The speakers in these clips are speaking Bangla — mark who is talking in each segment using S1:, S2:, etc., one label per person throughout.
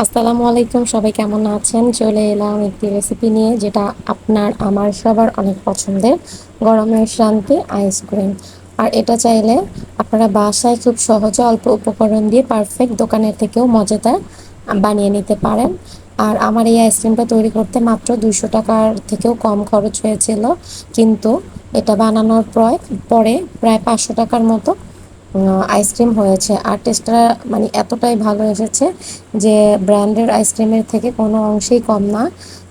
S1: আসসালামু আলাইকুম, সবাই কেমন আছেন? চলে এলাম একটি রেসিপি নিয়ে যেটা আপনার, আমার, সবার অনেক পছন্দের, গরমের শান্তি আইসক্রিম আর এটা চাইলে আপনারা বাসায় খুব সহজে অল্প উপকরণ দিয়ে পারফেক্ট দোকানের থেকেও মজাদার বানিয়ে নিতে পারেন। আর আমার এই আইসক্রিমটা তৈরি করতে মাত্র দুশো টাকার থেকেও কম খরচ হয়েছিল। কিন্তু এটা বানানোর পরে প্রায় পাঁচশো টাকার মতো আইসক্রিম হয়েছে। আর টেস্টটা মানে এতটাই ভালো এসেছে যে ব্র্যান্ডের আইসক্রিমের থেকে কোনো অংশেই কম না।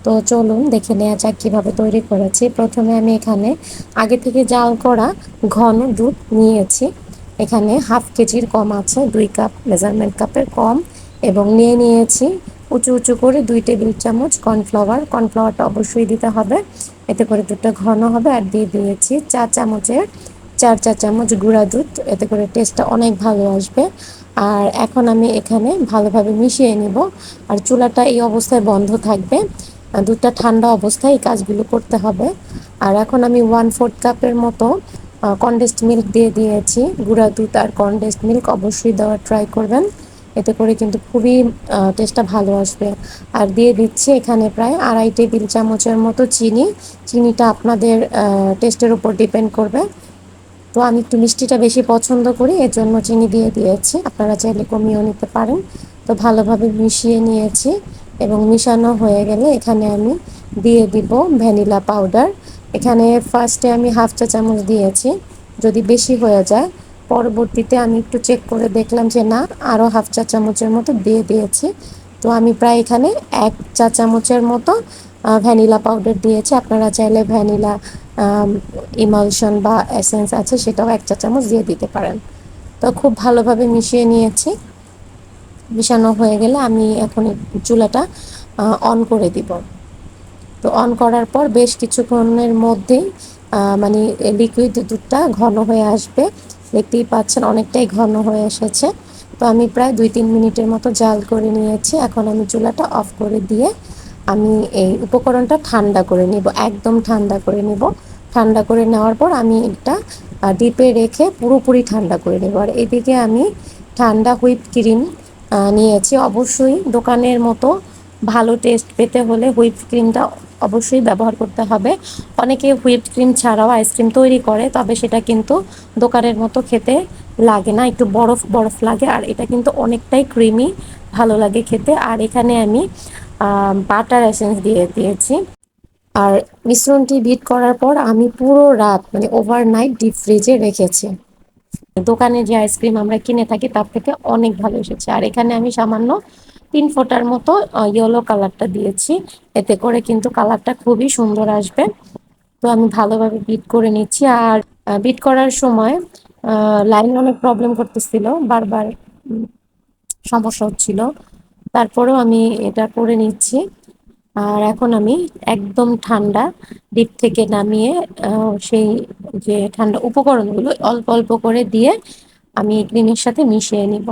S1: তো চলুন দেখে নেওয়া যাক কীভাবে তৈরি করেছি। প্রথমে আমি এখানে আগে থেকে জাল করা ঘন দুধ নিয়েছি। এখানে হাফ কেজির কম আছে, দুই কাপ মেজারমেন্ট কাপের কম এবং নিয়ে নিয়েছি উঁচু উঁচু করে দুই টেবিল চামচ কর্নফ্লাওয়ার। কর্নফ্লাওয়ারটা অবশ্যই দিতে হবে। এতে করে দুধটা ঘন হবে। আর দিয়ে দিয়েছি চা চামচের চার চা চামচ গুঁড়া দুধ, এতে করে টেস্টটা অনেক ভালো আসবে। আর এখন আমি এখানে ভালোভাবে মিশিয়ে নেব। আর চুলাটা এই অবস্থায় বন্ধ থাকবে। দুধটা ঠান্ডা অবস্থায় এই কাজগুলো করতে হবে। আর এখন আমি ওয়ান ফোর্থ কাপের মতো কনডেস্ট মিল্ক দিয়ে দিয়েছি। গুঁড়া দুধ আর কনডেস্ট মিল্ক অবশ্যই দেওয়ার ট্রাই করবেন। এতে করে কিন্তু খুবই টেস্টটা ভালো আসবে। আর দিয়ে দিচ্ছি এখানে প্রায় আড়াই টেবিল চামচের মতো চিনি। চিনিটা আপনাদের টেস্টের উপর ডিপেন্ড করবে। তো আমি একটু মিষ্টিটা বেশি পছন্দ করি, এর জন্য চিনি দিয়ে দিয়েছি। আপনারা চাইলে কমিয়েও নিতে পারেন। তো ভালোভাবে মিশিয়ে নিয়েছি এবং মিশানো হয়ে গেলে এখানে আমি দিয়ে দিব ভ্যানিলা পাউডার। এখানে ফার্স্টে আমি হাফ চা চামচ দিয়েছি। যদি বেশি হয়ে যায়, পরবর্তীতে আমি একটু চেক করে দেখলাম যে না আরও হাফ চা চামচের মতো দিয়ে দিয়েছি। তো আমি প্রায় এখানে এক চা চামচের মতো ভ্যানিলা পাউডার দিয়েছি। আপনারা চাইলে ভ্যানিলা ইমালশন বা এসেন্স আছে, সেটাও এক চা চামচ দিয়ে দিতে পারেন। তো খুব ভালোভাবে মিশিয়ে নিয়েছি। মিশানো হয়ে গেলে আমি এখন চুলাটা অন করে দিব। তো অন করার পর বেশ কিছুক্ষণের মধ্যেই মানে লিকুইড দুধটা ঘন হয়ে আসবে। দেখতেই পাচ্ছেন অনেকটাই ঘন হয়ে এসেছে। তো আমি প্রায় দুই তিন মিনিটের মতো জাল করে নিয়েছি। এখন আমি চুলাটা অফ করে দিয়ে আমি এই উপকরণটা ঠান্ডা করে নিব, একদম ঠান্ডা করে নিব। ঠান্ডা করে নেওয়ার পর আমি এটা ডিপে রেখে পুরোপুরি ঠান্ডা করে নেব। আর এদিকে আমি ঠান্ডা হুইপ ক্রিম নিয়েছি। অবশ্যই দোকানের মতো ভালো টেস্ট পেতে হলে হুইপ ক্রিমটা অবশ্যই ব্যবহার করতে হবে। অনেকে হুইপ ক্রিম ছাড়াও আইসক্রিম তৈরি করে, তবে সেটা কিন্তু দোকানের মতো খেতে লাগে না, একটু বরফ বরফ লাগে, আর এটা কিন্তু অনেকটাই ক্রিমি, ভালো লাগে খেতে। আর এখানে আমি বাটার এসেন্স দিয়ে দিয়েছি। আর মিশ্রণটি বিট করার পর আমি পুরো রাত মানে ওভারনাইট ডিপ ফ্রিজে রেখেছি। দোকানে যে আইসক্রিম আমরা কিনে থাকি তার থেকে অনেক ভালো এসেছে। আর এখানে আমি সামান্য তিন ফোটার মতো ইয়েলো কালারটা দিয়েছি। এতে করে কিন্তু কালারটা খুবই সুন্দর আসবে। তো আমি ভালোভাবে বিট করে নিচ্ছি। আর বিট করার সময় লাইন অনেক প্রবলেম করতেছিল, বারবার সমস্যা হচ্ছিল। তারপরেও আমি এটা করে নিচ্ছি। আর এখন আমি একদম ঠান্ডা ডিপ থেকে নামিয়ে সেই যে ঠান্ডা উপকরণগুলো অল্প অল্প করে দিয়ে আমি ক্রিমের সাথে মিশিয়ে নিব।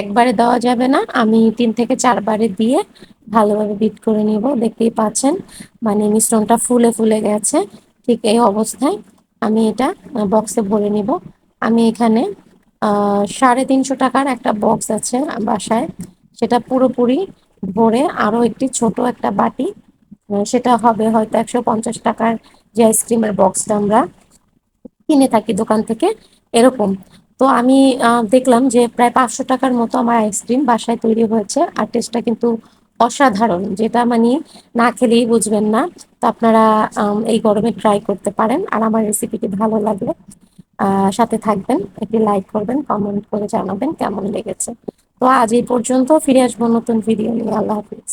S1: একবারে দেওয়া যাবে না, আমি তিন থেকে চারবারে দিয়ে ভালোভাবে বিট করে নিব। দেখতেই পাচ্ছেন মানে মিশ্রণটা ফুলে ফুলে গেছে। ঠিক এই অবস্থায় আমি এটা বক্সে ভরে নিব। আমি এখানে সাড়ে তিনশো টাকার একটা বক্স আছে বাসায়। সেটা পুরোপুরি ভরে আরও একটি ছোট একটা বাটি সেটা হবে হয়তো একশো পঞ্চাশ টাকার যে আইসক্রিমের বক্সটা আমরা কিনে থাকি দোকান থেকে, এরকম। তো আমি দেখলাম যে প্রায় পাঁচশো টাকার মতো আমার আইসক্রিম বাসায় তৈরি হয়েছে, আর টেস্টটা কিন্তু অসাধারণ, যেটা মানে না খেলেই বুঝবেন না। তো আপনারা এই গরমে ট্রাই করতে পারেন, আর আমার রেসিপিটি ভালো লাগলে সাথে থাকবেন, একটি লাইক করবেন কমেন্ট করে জানাবেন কেমন লেগেছে। তো আজ এই পর্যন্ত ফিরে আসব নতুন ভিডিও নিয়ে। আল্লাহ হাফিজ।